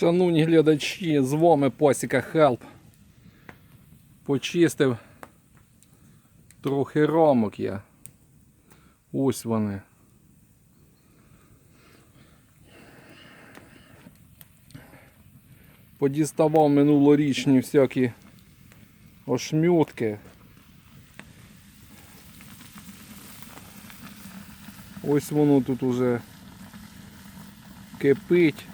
Шановні глядачі, з вами Посіка Хелп. Почистив трохи рамок я. Ось вони. Подіставав минулорічні всякі ошмютки. Ось воно тут уже кипить.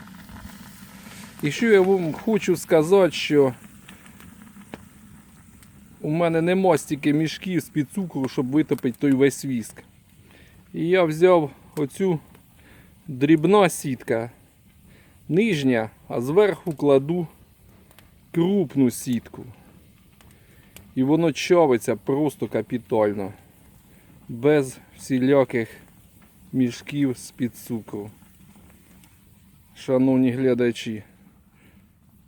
І що я вам хочу сказати, що у мене нема стільки мішків з-під цукру, щоб витопити той весь віск. І я взяв оцю дрібна сітка, нижня, а зверху кладу крупну сітку. І воно чавиться просто капітально. Без всіляких мішків з-під цукру. Шановні глядачі.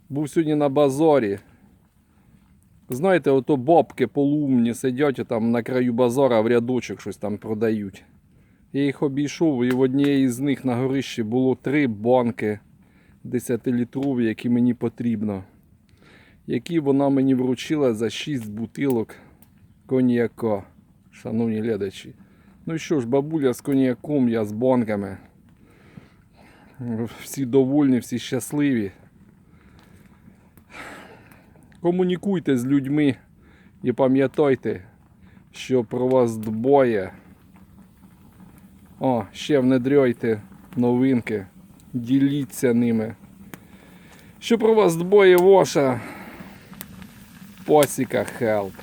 Був сьогодні на базарі. Знаєте, ото бабки полумні сидять там на краю базара в рядочок щось там продають. Я їх обійшов і в однієї з них на горищі було три банки 10-літрові, які мені потрібно. Які вона мені вручила за 6 бутилок коньяка. Шановні глядачі. Ну що ж, бабуля з коньяком, я з банками. Всі довольні, всі щасливі. Комунікуйте з людьми і пам'ятайте, що про вас дбоє. О, ще внедрюйте новинки, діліться ними. Що про вас дбоє ваша посіка Хелп.